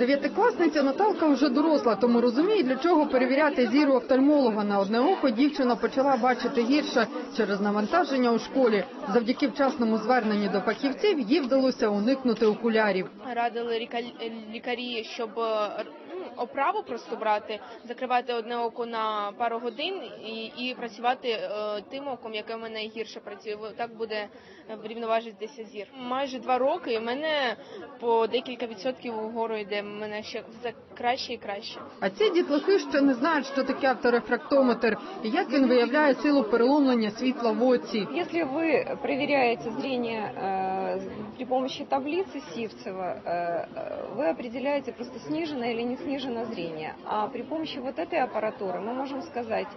Дев'ятикласниця Наталка вже доросла, тому розуміє, для чого перевіряти зіру офтальмолога. На одне око дівчина почала бачити гірше через навантаження у школі. Завдяки вчасному зверненню до фахівців їй вдалося уникнути окулярів. радили ліка- лікарі, щоб е, оправу просто брати, закривати одне око на пару годин і, і працювати е, тим оком, яке в мене гірше працює. Так буде е, врівноважитися зір. Майже два роки і в мене по декілька відсотків угору йде. В мене ще все краще і краще. А ці дітлахи ще не знають, що таке авторефрактометр і як він виявляє силу переломлення світла в оці. Если вы проверяете зрение э, при помощи таблицы Сивцева, э, э, вы определяете просто снижено или не снижено зрение. А при помощи вот этой аппаратуры мы можем сказать,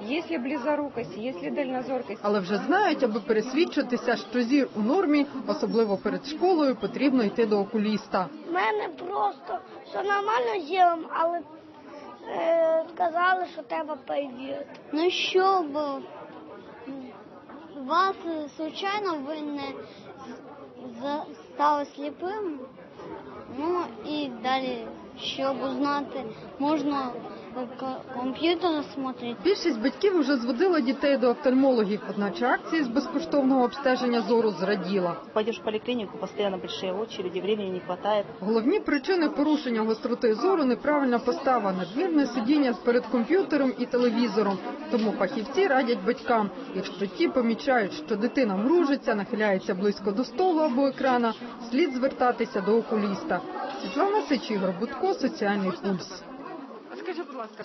есть ли близорукость, есть ли дальнозоркость. Але вже знають, аби пересвідчитися, що зір у нормі, особливо перед школою, потрібно йти до окуліста. У мене просто все нормально з ділом, але е, сказали, що треба перевірити. Ну щоб вас е, случайно ви не за- сліпим. Ну і далі, щоб узнати, можна комп'ютер смотрити. Більшість батьків вже зводила дітей до офтальмологів, одначе акції з безкоштовного обстеження зору зраділа. Пойдешь в поликлинику, постоянно большие очереди, времени не хватает. Головні причини порушення гостроти зору неправильна постава, надмірне сидіння перед комп'ютером і телевізором. Тому фахівці радять батькам, якщо ті помічають, що дитина мружиться, нахиляється близько до столу або екрана, слід звертатися до окуліста. Світлана Сич, Ігор Будко, соціальний пульс. Скажи, будь ласка,